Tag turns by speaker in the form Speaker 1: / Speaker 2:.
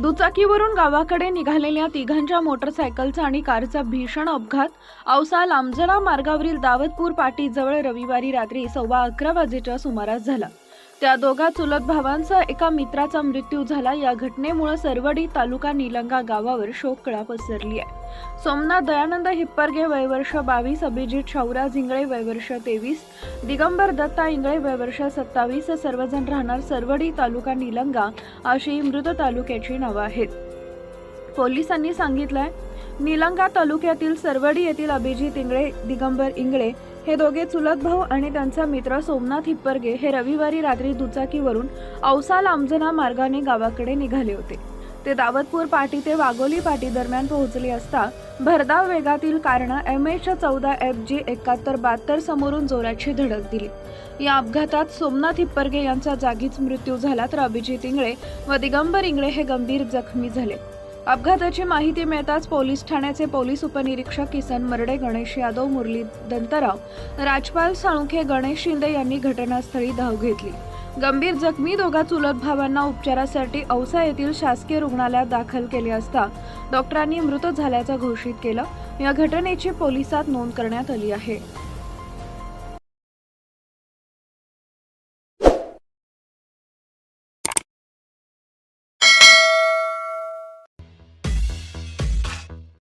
Speaker 1: दुचाकीवरून गावाकडे निघालेल्या तिघांच्या मोटरसायकलचा आणि कारचा भीषण अपघात. औसा लांबजना मार्गावरील दावतपूर पाटीजवळ रविवारी रात्री सव्वा अकरा वाजेच्या सुमारास झाला. त्या दोघा चुलत भावांचा एका मित्राचा मृत्यू झाला. या घटनेमुळे सरवडी तालुका निलंगा गावावर शोककळा पसरली आहे. सोमनाथ दयानंद हिप्परगे वयवर्ष बावीस अभिजित शौरा इंगळे वयवर्ष तेवीस दिगंबर दत्ता इंगळे वयवर्ष सत्तावीस सर्वजण राहणार सरवडी तालुका निलंगा अशी मृत तालुक्याची नावं आहेत. पोलिसांनी सांगितलंय निलंगा तालुक्यातील सरवडी येथील अभिजित इंगळे दिगंबर इंगळे हे दोघे चुलत भाऊ आणि त्यांचा मित्र सोमनाथ हिप्परगे हे रविवारी रात्री दुचाकीवरून औसा लांबजना मार्गाने गावाकडे निघाले होते. ते दावतपूर पाटी ते वाघोली पाटी दरम्यान पोहोचले असता भरधाव वेगातील कारणं एम एच चौदा एफ जी एकाहत्तर बहात्तर समोरून जोराची धडक दिली. या अपघातात सोमनाथ हिप्परगे यांचा जागीच मृत्यू झाला तर अभिजित इंगळे व दिगंबर इंगळे हे गंभीर जखमी झाले. अपघाताची माहिती मिळताच पोलीस ठाण्याचे पोलीस उपनिरीक्षक किसन मरडे गणेश यादव मुरली दंतराव राजपाल साळुंखे गणेश शिंदे यांनी घटनास्थळी धाव घेतली. गंभीर जखमी दोघा चुलत भावांना उपचारासाठी औसा येथील शासकीय रुग्णालयात दाखल केले असता डॉक्टरांनी मृत झाल्याचं घोषित केलं. या घटनेची पोलिसात नोंद करण्यात आली आहे.